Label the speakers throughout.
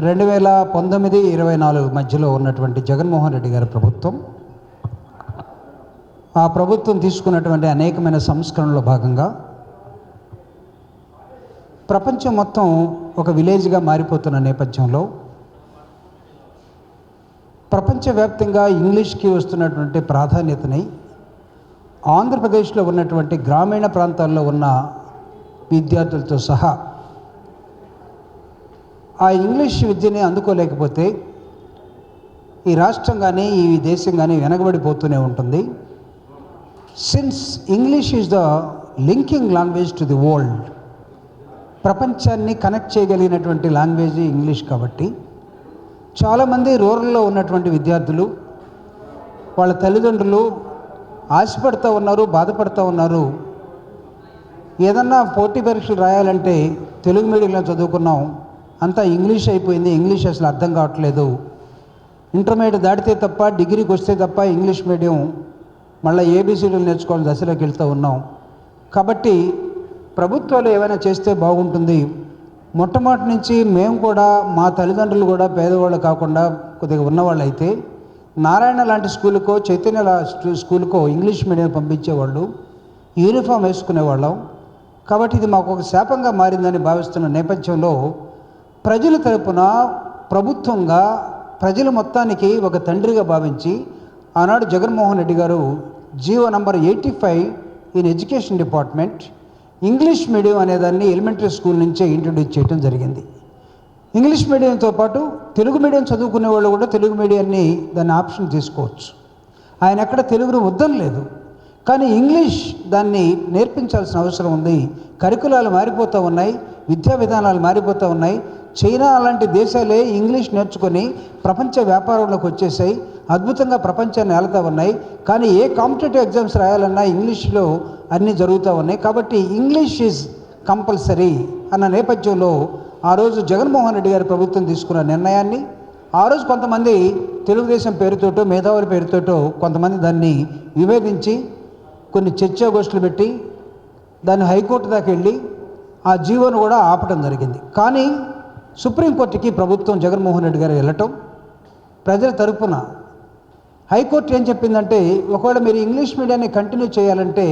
Speaker 1: రెండు వేల పంతొమ్మిది ఇరవై నాలుగు మధ్యలో ఉన్నటువంటి జగన్మోహన్ రెడ్డి గారి ప్రభుత్వం ఆ ప్రభుత్వం తీసుకున్నటువంటి అనేకమైన సంస్కరణలో భాగంగా ప్రపంచం మొత్తం ఒక విలేజ్గా మారిపోతున్న నేపథ్యంలో ప్రపంచవ్యాప్తంగా ఇంగ్లీష్కి వస్తున్నటువంటి ప్రాధాన్యతని ఆంధ్రప్రదేశ్లో ఉన్నటువంటి గ్రామీణ ప్రాంతాల్లో ఉన్న విద్యార్థులతో సహా ఆ ఇంగ్లీష్ విద్యని అందుకోలేకపోతే ఈ రాష్ట్రం కానీ ఈ దేశం కానీ వెనకబడిపోతూనే ఉంటుంది. Since English is the linking language to the world ప్రపంచాన్ని కనెక్ట్ చేయగలిగినటువంటి లాంగ్వేజ్ ఇంగ్లీష్ కాబట్టి చాలామంది రూరల్లో ఉన్నటువంటి విద్యార్థులు వాళ్ళ తల్లిదండ్రులు ఆశపడుతూ ఉన్నారు బాధపడుతూ ఉన్నారు. ఏదన్నా పోటీ పరీక్షలు రాయాలంటే తెలుగు మీడియంలో చదువుకున్నాం అంతా ఇంగ్లీష్ అయిపోయింది. ఇంగ్లీష్ అసలు అర్థం కావట్లేదు. ఇంటర్మీడియట్ దాటితే తప్ప డిగ్రీకి వస్తే తప్ప ఇంగ్లీష్ మీడియం మళ్ళీ ఏబీసీలు నేర్చుకోవాలని దశలోకి వెళ్తూ ఉన్నాం. కాబట్టి ప్రభుత్వాలు ఏమైనా చేస్తే బాగుంటుంది. మొట్టమొదటి నుంచి మేము కూడా మా తల్లిదండ్రులు కూడా పేదవాళ్ళు కాకుండా కొద్దిగా ఉన్నవాళ్ళు అయితే నారాయణ లాంటి స్కూల్కో చైతన్య స్కూల్కో ఇంగ్లీష్ మీడియం పంపించేవాళ్ళు యూనిఫామ్ వేసుకునేవాళ్ళం. కాబట్టి ఇది మాకు ఒక శాపంగా మారిందని భావిస్తున్న నేపథ్యంలో ప్రజల తరపున ప్రభుత్వంగా ప్రజల మొత్తానికి ఒక తండ్రిగా భావించి ఆనాడు జగన్మోహన్ రెడ్డి గారు GO number eighty five in education department English medium అనేదాన్ని ఎలిమెంటరీ స్కూల్ నుంచే ఇంట్రడ్యూస్ చేయడం జరిగింది. ఇంగ్లీష్ మీడియంతో పాటు తెలుగు మీడియం చదువుకునే వాళ్ళు కూడా తెలుగు మీడియాన్ని దాన్ని ఆప్షన్ తీసుకోవచ్చు. ఆయన ఎక్కడ తెలుగును వద్దనలేదు కానీ ఇంగ్లీష్ దాన్ని నేర్పించాల్సిన అవసరం ఉంది. కరికులాలు మారిపోతూ ఉన్నాయి. విద్యా విధానాలు మారిపోతూ ఉన్నాయి. చైనా అలాంటి దేశాలే ఇంగ్లీష్ నేర్చుకొని ప్రపంచ వ్యాపారంలోకి వచ్చేసాయి. అద్భుతంగా ప్రపంచాన్ని ఏలుతూ ఉన్నాయి. కానీ ఏ కాంపిటేటివ్ ఎగ్జామ్స్ రాయాలన్నా ఇంగ్లీష్లో అన్నీ జరుగుతూ ఉన్నాయి. కాబట్టి ఇంగ్లీష్ ఈజ్ కంపల్సరీ అన్న నేపథ్యంలో ఆ రోజు జగన్మోహన్ రెడ్డి గారి ప్రభుత్వం తీసుకున్న నిర్ణయాన్ని ఆ రోజు కొంతమంది తెలుగుదేశం పేరుతోటో మేధావుల పేరుతోటో కొంతమంది దాన్ని విభేదించి కొన్ని చర్చాగోష్ఠులు పెట్టి దాన్ని హైకోర్టు దాకా వెళ్ళి ఆ జీవోను కూడా ఆపడం జరిగింది. కానీ సుప్రీంకోర్టుకి ప్రభుత్వం జగన్మోహన్ రెడ్డి గారు వెళ్ళటం ప్రజల తరపున హైకోర్టు ఏం చెప్పిందంటే ఒకవేళ మీరు ఇంగ్లీష్ మీడియాన్ని కంటిన్యూ చేయాలంటే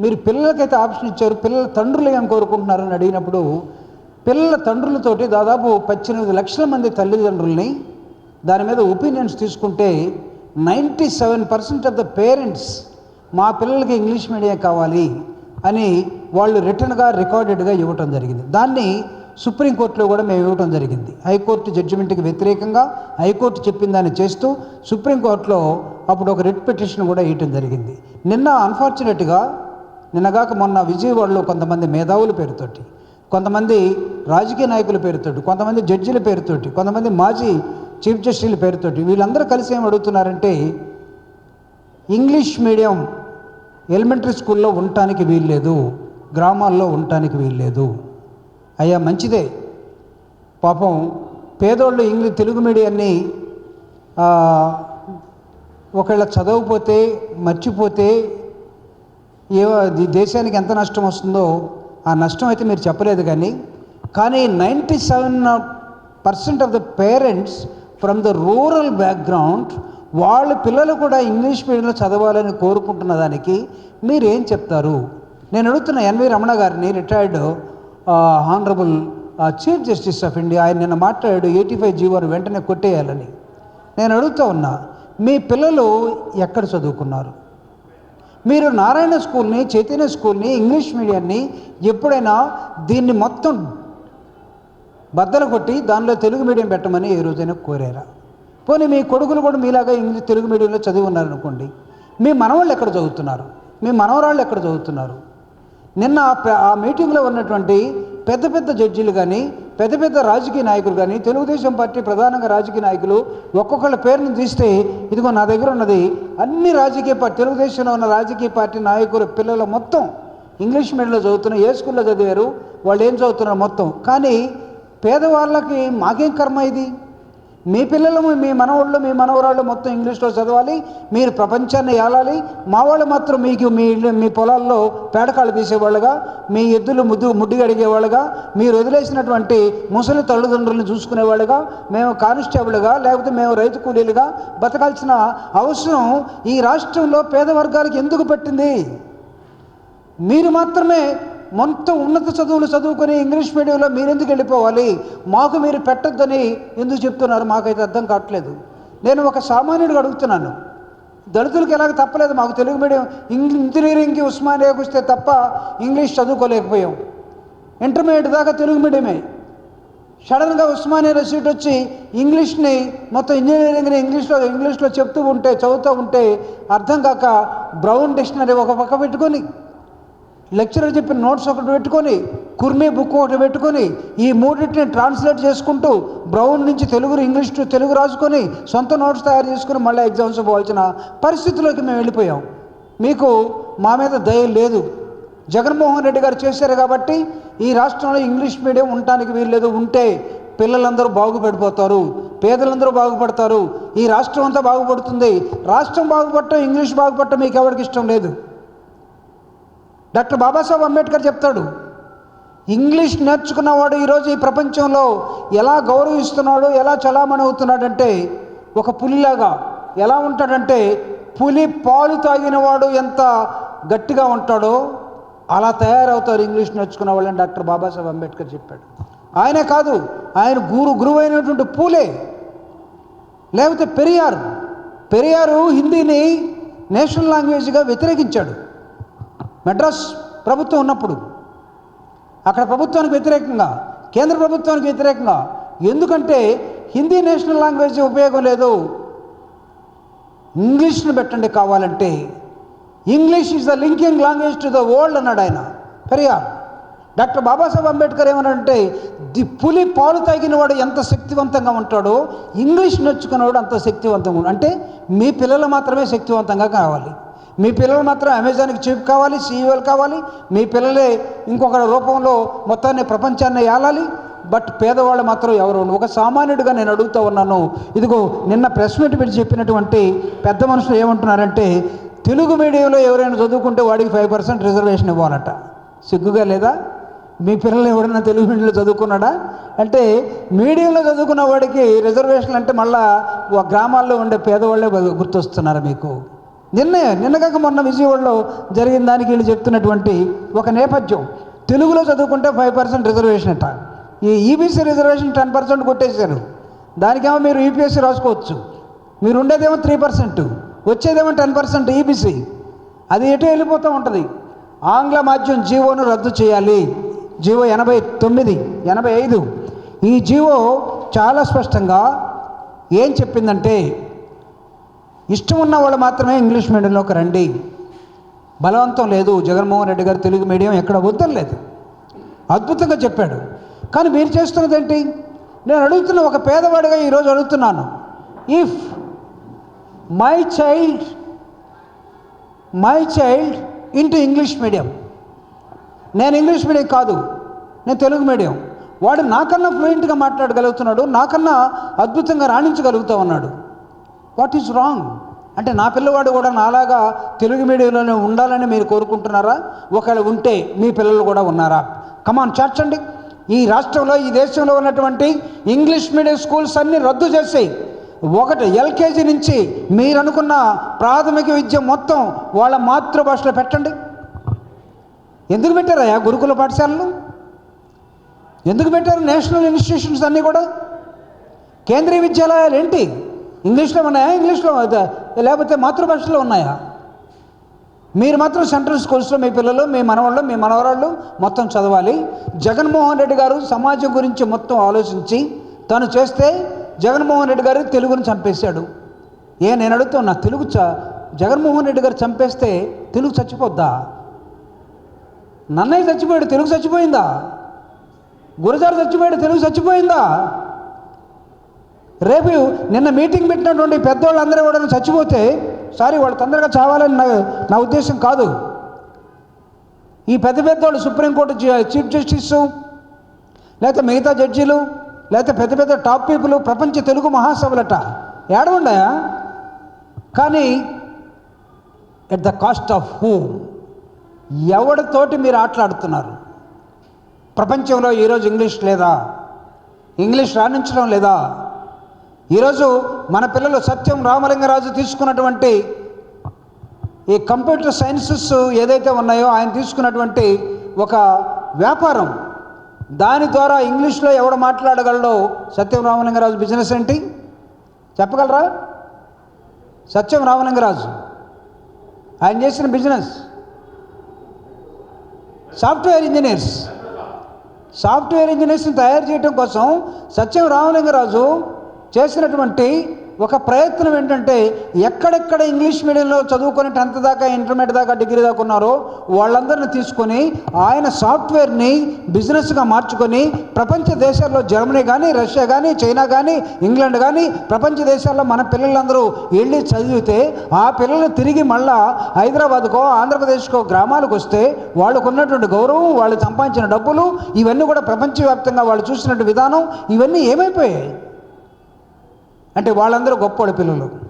Speaker 1: మీరు పిల్లలకైతే ఆప్షన్ ఇచ్చారు పిల్లల తండ్రులు ఏం కోరుకుంటున్నారని అడిగినప్పుడు పిల్లల తండ్రులతోటి దాదాపు పద్దెనిమిది లక్షల మంది తల్లిదండ్రుల్ని దాని మీద ఒపీనియన్స్ తీసుకుంటే ninety seven percent of the parents మా పిల్లలకి ఇంగ్లీష్ మీడియం కావాలి అని వాళ్ళు రిటర్న్గా రికార్డెడ్గా ఇవ్వటం జరిగింది. దాన్ని సుప్రీంకోర్టులో కూడా మేము ఇవ్వటం జరిగింది. హైకోర్టు జడ్జిమెంట్కి వ్యతిరేకంగా హైకోర్టు చెప్పిన దాన్ని చేస్తూ సుప్రీంకోర్టులో అప్పుడు ఒక రిట్ పిటిషన్ కూడా ఇవ్వటం జరిగింది. నిన్న అన్ఫార్చునేట్గా నిన్నగాక మొన్న విజయవాడలో కొంతమంది మేధావుల పేరుతోటి కొంతమంది రాజకీయ నాయకుల పేరుతోటి కొంతమంది జడ్జిల పేరుతోటి కొంతమంది మాజీ చీఫ్ జస్టిస్ల పేరుతోటి వీళ్ళందరూ కలిసి ఏం అడుగుతున్నారంటే ఇంగ్లీష్ మీడియం ఎలిమెంటరీ స్కూల్లో ఉండటానికి వీల్లేదు గ్రామాల్లో ఉండటానికి వీల్లేదు. అయ్యా మంచిదే. పాపం పేదోళ్ళు ఇంగ్లీష్ తెలుగు మీడియాన్ని ఒకవేళ చదవకపోతే మర్చిపోతే ఏ దేశానికి ఎంత నష్టం వస్తుందో ఆ నష్టం అయితే మీరు చెప్పలేదు కానీ కానీ ninety seven percent of the parents from the rural background వాళ్ళ పిల్లలు కూడా ఇంగ్లీష్ మీడియంలో చదవాలని కోరుకుంటున్న దానికి మీరేం చెప్తారు? నేను అడుగుతున్న ఎన్వి రమణ గారిని retired honourable chief justice of India ఆయన నిన్న మాట్లాడాడు ఎయిటీ ఫైవ్ జీవోను వెంటనే కొట్టేయాలని. నేను అడుగుతా ఉన్నా మీ పిల్లలు ఎక్కడ చదువుకున్నారు? మీరు నారాయణ స్కూల్ని చైతన్య స్కూల్ని ఇంగ్లీష్ మీడియాన్ని ఎప్పుడైనా దీన్ని మొత్తం బద్దలు కొట్టి దానిలో తెలుగు మీడియం పెట్టమని ఏ రోజైనా కోరారా? పోనీ మీ కొడుకులు కూడా మీలాగా ఇంగ్లీష్ తెలుగు మీడియంలో చదివి ఉన్నారనుకోండి మీ మనవాళ్ళు ఎక్కడ చదువుతున్నారు? మీ మనవరాళ్ళు ఎక్కడ చదువుతున్నారు? నిన్న ఆ మీటింగ్లో ఉన్నటువంటి పెద్ద పెద్ద జడ్జీలు కానీ పెద్ద పెద్ద రాజకీయ నాయకులు కానీ తెలుగుదేశం పార్టీ ప్రధానంగా రాజకీయ నాయకులు ఒక్కొక్కళ్ళ పేరును తీస్తే ఇదిగో నా దగ్గర ఉన్నది. అన్ని రాజకీయ పార్టీ తెలుగుదేశంలో ఉన్న రాజకీయ పార్టీ నాయకుల పిల్లలు మొత్తం ఇంగ్లీష్ మీడియంలో చదువుతున్నారు ఏ స్కూల్లో చదివారు వాళ్ళు ఏం చదువుతున్నారు మొత్తం. కానీ పేదవాళ్ళకి మాకేం కర్మ ఇది? మీ పిల్లలు మీ మనవాళ్ళు మీ మనవరాళ్ళు మొత్తం ఇంగ్లీష్లో చదవాలి మీరు ప్రపంచాన్ని ఏలాలి. మా వాళ్ళు మాత్రం మీకు మీ ఇల్లు మీ పొలాల్లో పేడకాళ్ళు తీసేవాళ్ళుగా మీ ఎద్దులు ముద్దు ముడ్డి అడిగేవాళ్ళుగా మీరు వదిలేసినటువంటి ముసలి తల్లిదండ్రులను చూసుకునేవాళ్ళుగా మేము కానిస్టేబుల్గా లేకపోతే మేము రైతు కూలీలుగా బతకాల్సిన అవసరం ఈ రాష్ట్రంలో పేద వర్గాలకు ఎందుకు పట్టింది? మీరు మాత్రమే మొత్తం ఉన్నత చదువులు చదువుకొని ఇంగ్లీష్ మీడియంలో మీరెందుకు వెళ్ళిపోవాలి? మాకు మీరు పెట్టొద్దని ఎందుకు చెప్తున్నారు? మాకైతే అర్థం కావట్లేదు. నేను ఒక సామాన్యుడికి అడుగుతున్నాను. దళితులకు ఎలాగ తప్పలేదు? మాకు తెలుగు మీడియం ఇంగ్లీ ఇంజనీరింగ్కి ఉస్మానియాకి వస్తే తప్ప ఇంగ్లీష్ చదువుకోలేకపోయాం. ఇంటర్మీడియట్ దాకా తెలుగు మీడియమే. సడన్గా ఉస్మానియా సీట్ వచ్చి ఇంగ్లీష్ని మొత్తం ఇంజనీరింగ్ని ఇంగ్లీష్లో ఇంగ్లీష్లో చెప్తూ ఉంటే చదువుతూ ఉంటే అర్థం కాక బ్రౌన్ డిక్షనరీ ఒక పక్క పెట్టుకొని లెక్చరర్ చెప్పిన నోట్స్ ఒకటి పెట్టుకొని కుర్మీ బుక్ ఒకటి పెట్టుకొని ఈ మూడింటిని ట్రాన్స్లేట్ చేసుకుంటూ బ్రౌన్ నుంచి తెలుగు ఇంగ్లీష్ టు తెలుగు రాసుకొని సొంత నోట్స్ తయారు చేసుకుని మళ్ళీ ఎగ్జామ్స్ పోవాల్సిన పరిస్థితిలోకి మేము వెళ్ళిపోయాం. మీకు మా మీద దయ లేదు. జగన్మోహన్ రెడ్డి గారు చేశారు కాబట్టి ఈ రాష్ట్రంలో ఇంగ్లీష్ మీడియం ఉండటానికి వీల్లేదు. ఉంటే పిల్లలందరూ బాగుపడిపోతారు. పేదలందరూ బాగుపడతారు. ఈ రాష్ట్రం అంతా బాగుపడుతుంది. రాష్ట్రం బాగుపడటం ఇంగ్లీష్ బాగుపడటం మీకు ఎవరికి ఇష్టం లేదు. డాక్టర్ బాబాసాహెబ్ అంబేద్కర్ చెప్తాడు ఇంగ్లీష్ నేర్చుకున్నవాడు ఈరోజు ఈ ప్రపంచంలో ఎలా గౌరవిస్తున్నాడు ఎలా చలామణి అవుతున్నాడంటే ఒక పులిలాగా ఎలా ఉంటాడంటే పులి పాలు తాగినవాడు ఎంత గట్టిగా ఉంటాడో అలా తయారవుతారు ఇంగ్లీష్ నేర్చుకున్న వాళ్ళని డాక్టర్ బాబాసాహెబ్ అంబేద్కర్ చెప్పాడు. ఆయనే కాదు ఆయన గురు గురువైనటువంటి పూలే. లేకపోతే పెరియార్ పెరియారు హిందీని నేషనల్ లాంగ్వేజ్గా వ్యతిరేకించాడు. మెడ్రాస్ ప్రభుత్వం ఉన్నప్పుడు అక్కడ ప్రభుత్వానికి వ్యతిరేకంగా కేంద్ర ప్రభుత్వానికి వ్యతిరేకంగా ఎందుకంటే హిందీ నేషనల్ లాంగ్వేజ్ ఉపయోగం లేదు. ఇంగ్లీష్ను పెట్టండి కావాలంటే. English is the linking language to the world అన్నాడు ఆయన. పెరియార్. డాక్టర్ బాబాసాహెబ్ అంబేద్కర్ ఏమన్నాడంటే ది పులి పాలు తాగిన వాడు ఎంత శక్తివంతంగా ఉంటాడో ఇంగ్లీష్ నేర్చుకున్నవాడు అంత శక్తివంతంగా ఉంటాడు అంటే మీ పిల్లలు మాత్రమే శక్తివంతంగా కావాలి. మీ పిల్లలు మాత్రం అమెజాన్కి చీఫ్ కావాలి సీఈఓలు కావాలి. మీ పిల్లలే ఇంకొక రూపంలో మొత్తాన్ని ప్రపంచాన్ని ఏలాలి. బట్ పేదవాళ్ళు మాత్రం ఎవరు? ఒక సామాన్యుడిగా నేను అడుగుతూ ఉన్నాను. ఇదిగో నిన్న ప్రెస్ మీట్ పెట్టి చెప్పినటువంటి పెద్ద మనుషులు ఏమంటున్నారంటే తెలుగు మీడియంలో ఎవరైనా చదువుకుంటే వాడికి ఫైవ్ పర్సెంట్ రిజర్వేషన్ ఇవ్వాలట. సిగ్గుగా లేదా? మీ పిల్లలు ఎవరైనా తెలుగు మీడియంలో చదువుకున్నాడా? అంటే మీడియంలో చదువుకున్న వాడికి రిజర్వేషన్ అంటే మళ్ళా గ్రామాల్లో ఉండే పేదవాళ్ళే గుర్తొస్తున్నారు మీకు? నిన్నే నిన్నగాక మొన్న విజయవాడలో జరిగిన దానికి వీళ్ళు చెప్తున్నటువంటి ఒక నేపథ్యం. తెలుగులో చదువుకుంటే ఫైవ్ పర్సెంట్ రిజర్వేషన్ అట. ఈ ఈబీసీ రిజర్వేషన్ టెన్ పర్సెంట్ కొట్టేశారు. దానికేమో మీరు యూపీఎస్సీ రాసుకోవచ్చు. మీరు ఉండేదేమో త్రీ పర్సెంట్ వచ్చేదేమో టెన్ పర్సెంట్ ఈబీసీ అది ఎటు వెళ్ళిపోతూ ఉంటుంది. ఆంగ్ల మాధ్యం జీవోను రద్దు చేయాలి. జీవో ఎనభై తొమ్మిది ఎనభై ఐదు. ఈ జీవో చాలా స్పష్టంగా ఏం చెప్పిందంటే ఇష్టం ఉన్న వాళ్ళు మాత్రమే ఇంగ్లీష్ మీడియంలోకి రండి. బలవంతం లేదు. జగన్మోహన్ రెడ్డి గారు తెలుగు మీడియం ఎక్కడ వద్దలేదు అద్భుతంగా చెప్పాడు. కానీ మీరు చేస్తున్నది ఏంటి? నేను అడుగుతున్న ఒక పేదవాడిగా ఈరోజు అడుగుతున్నాను. If my child my child into English medium నేను ఇంగ్లీష్ మీడియం కాదు. నేను తెలుగు మీడియం. వాడు నాకన్నా ఫ్లూయెంట్గా మాట్లాడగలుగుతున్నాడు. నాకన్నా అద్భుతంగా రాణించగలుగుతా ఉన్నాడు. What is wrong? అంటే నా పిల్లవాడు కూడా నాలాగా తెలుగు మీడియంలోనే ఉండాలని మీరు కోరుకుంటున్నారా? ఒకవేళ ఉంటే మీ పిల్లలు కూడా ఉన్నారా? కమాన్ చేర్చండి ఈ రాష్ట్రంలో ఈ దేశంలో ఉన్నటువంటి ఇంగ్లీష్ మీడియం స్కూల్స్ అన్నీ రద్దు చేసి ఒకటి ఎల్కేజీ నుంచి మీరు అనుకున్న ప్రాథమిక విద్య మొత్తం వాళ్ళ మాతృభాషలో పెట్టండి. ఎందుకు పెట్టారయ్యా గురుకుల పాఠశాలలు? ఎందుకు పెట్టారు నేషనల్ ఇన్స్టిట్యూషన్స్ అన్నీ కూడా? కేంద్రీయ విద్యాలయాలు ఏంటి? ఇంగ్లీష్లో ఉన్నాయా ఇంగ్లీష్లో లేకపోతే మాతృభాషలో ఉన్నాయా? మీరు మాత్రం సెంట్రల్ స్కూల్స్లో మీ పిల్లలు మీ మనవాళ్ళు మీ మనవరాళ్ళు మొత్తం చదవాలి. జగన్మోహన్ రెడ్డి గారు సమాజం గురించి మొత్తం ఆలోచించి తను చేస్తే జగన్మోహన్ రెడ్డి గారు తెలుగుని చంపేశాడు. ఏ నేను అడుగుతున్నా తెలుగు చ జగన్మోహన్ రెడ్డి గారు చంపేస్తే తెలుగు చచ్చిపోద్దా? నన్నయ్య చచ్చిపోయాడు తెలుగు చచ్చిపోయిందా? గురజారు చచ్చిపోయాడు తెలుగు చచ్చిపోయిందా? రేపు నిన్న మీటింగ్ పెట్టినటువంటి పెద్దవాళ్ళందరూ కూడా చచ్చిపోతే సారీ వాళ్ళు తొందరగా చావాలని నా నా ఉద్దేశం కాదు. ఈ పెద్ద పెద్దవాళ్ళు సుప్రీంకోర్టు చీఫ్ జస్టిస్ లేకపోతే మిగతా జడ్జీలు లేకపోతే పెద్ద పెద్ద టాప్ పీపుల్ ప్రపంచ తెలుగు మహాసభలట ఏడవండాయా? కానీ at the cost of whom ఎవరితోటి మీరు ఆటలాడుతున్నారు? ప్రపంచంలో ఈరోజు ఇంగ్లీష్ లేదా? ఇంగ్లీష్ రాణించడం లేదా? ఈరోజు మన పిల్లలు సత్యం రామలింగరాజు తీసుకున్నటువంటి ఈ కంప్యూటర్ సైన్సెస్ ఏదైతే ఉన్నాయో ఆయన తీసుకున్నటువంటి ఒక వ్యాపారం. దాని ద్వారా ఇంగ్లీష్లో ఎవడు మాట్లాడగలడో సత్యం రామలింగరాజు బిజినెస్ ఏంటి? చెప్పగలరా? సత్యం రామలింగరాజు. ఆయన చేసిన బిజినెస్. Software engineers. సాఫ్ట్వేర్ ఇంజనీర్స్ని తయారు చేయడం కోసం సత్యం రామలింగరాజు చేసినటువంటి ఒక ప్రయత్నం ఏంటంటే ఎక్కడెక్కడ ఇంగ్లీష్ మీడియంలో చదువుకొని టెన్త్ దాకా ఇంటర్మీడియట్ దాకా డిగ్రీ దాకా ఉన్నారో వాళ్ళందరిని తీసుకొని ఆయన సాఫ్ట్వేర్ని బిజినెస్గా మార్చుకొని ప్రపంచ దేశాల్లో జర్మనీ కానీ రష్యా కానీ చైనా కానీ ఇంగ్లాండ్ కానీ ప్రపంచ దేశాల్లో మన పిల్లలందరూ వెళ్ళి చదివితే ఆ పిల్లలు తిరిగి మళ్ళా హైదరాబాద్కో ఆంధ్రప్రదేశ్కో గ్రామాలకు వస్తే వాళ్ళకు ఉన్నటువంటి గౌరవం వాళ్ళు సంపాదించిన డబ్బులు ఇవన్నీ కూడా ప్రపంచవ్యాప్తంగా వాళ్ళు చూసినట్టు విధానం ఇవన్నీ ఏమైపోయాయి? అంటే వాళ్ళందరూ గొప్ప పిల్లలు.